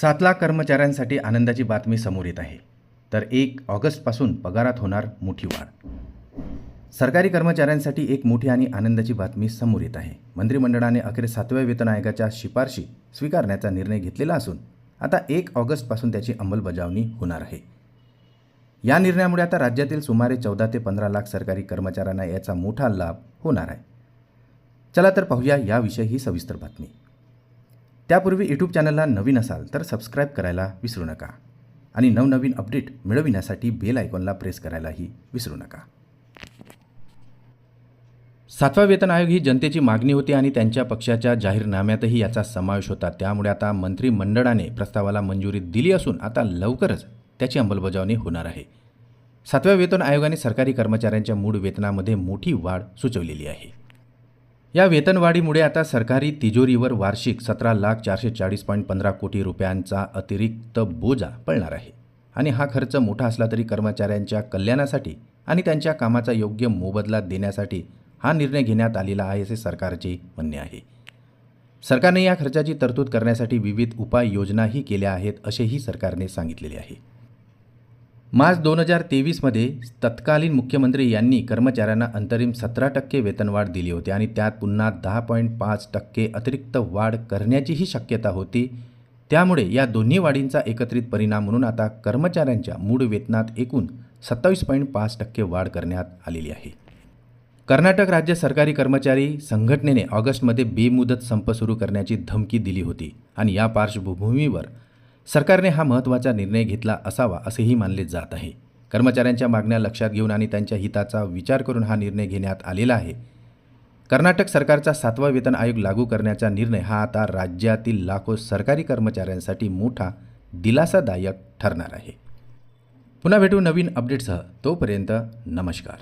सात लाख कर्मचाऱ्यांसाठी आनंदाची बातमी समोर येत आहे. तर एक ऑगस्टपासून पगारात होणार मोठी वाढ. सरकारी कर्मचाऱ्यांसाठी एक मोठी आणि आनंदाची बातमी समोर येत आहे. मंत्रिमंडळाने अखेर सातव्या वेतन आयोगाच्या शिफारशी स्वीकारण्याचा निर्णय घेतलेला असून आता एक ऑगस्टपासून त्याची अंमलबजावणी होणार आहे. या निर्णयामुळे आता राज्यातील सुमारे चौदा ते पंधरा लाख सरकारी कर्मचाऱ्यांना याचा मोठा लाभ होणार आहे. चला तर पाहूया याविषयी ही सविस्तर बातमी. त्यापूर्वी यूट्यूब चॅनलला नवीन असाल तर सबस्क्राईब करायला विसरू नका. आणि नवनवीन अपडेट मिळविण्यासाठी बेल आयकॉनला प्रेस करायलाही विसरू नका. सातवा वेतन आयोग ही जनतेची मागणी होती आणि त्यांच्या पक्षाच्या जाहीरनाम्यातही याचा समावेश होता. त्यामुळे आता मंत्रिमंडळाने प्रस्तावाला मंजुरी दिली असून आता लवकरच त्याची अंमलबजावणी होणार आहे. सातव्या वेतन आयोगाने सरकारी कर्मचाऱ्यांच्या मूळ वेतनामध्ये मोठी वाढ सुचवलेली आहे. या वेतनवाढीमुळे आता सरकारी तिजोरीवर वार्षिक सतरा लाख चारशे चाळीस पॉईंट पंधरा कोटी रुपयांचा अतिरिक्त बोजा पडणार आहे. आणि हा खर्च मोठा असला तरी कर्मचाऱ्यांच्या कल्याणासाठी आणि त्यांच्या कामाचा योग्य मोबदला देण्यासाठी हा निर्णय घेण्यात आलेला आहे असे सरकारचे म्हणणे आहे. सरकारने या खर्चाची तरतूद करण्यासाठी विविध उपाययोजनाही केल्या आहेत असेही सरकारने सांगितलेले आहे. मार्च दोन हजार तेवीसमध्ये तत्कालीन मुख्यमंत्री यांनी कर्मचाऱ्यांना अंतरिम सतरा टक्के वेतनवाढ दिली होती आणि त्यात पुन्हा दहा पॉईंट पाच टक्के अतिरिक्त वाढ करण्याचीही शक्यता होती. त्यामुळे या दोन्ही वाढींचा एकत्रित परिणाम म्हणून आता कर्मचाऱ्यांच्या मूळ वेतनात एकूण सत्तावीस पॉईंट पाच टक्के वाढ करण्यात आलेली आहे. कर्नाटक राज्य सरकारी कर्मचारी संघटनेने ऑगस्टमध्ये बेमुदत संप सुरू करण्याची धमकी दिली होती आणि या पार्श्वभूमीवर सरकारने हा महत्त्वाचा निर्णय घेतला असावा असेही मानले जात आहे. कर्मचाऱ्यांच्या मागण्या लक्षात घेऊन आणि त्यांच्या हिताचा विचार करून हा निर्णय घेण्यात आलेला आहे. कर्नाटक सरकारचा सातवा वेतन आयोग लागू करण्याचा निर्णय हा आता राज्यातील लाखो सरकारी कर्मचाऱ्यांसाठी मोठा दिलासादायक ठरणार आहे. पुन्हा भेटू नवीन अपडेटसह तोपर्यंत नमस्कार.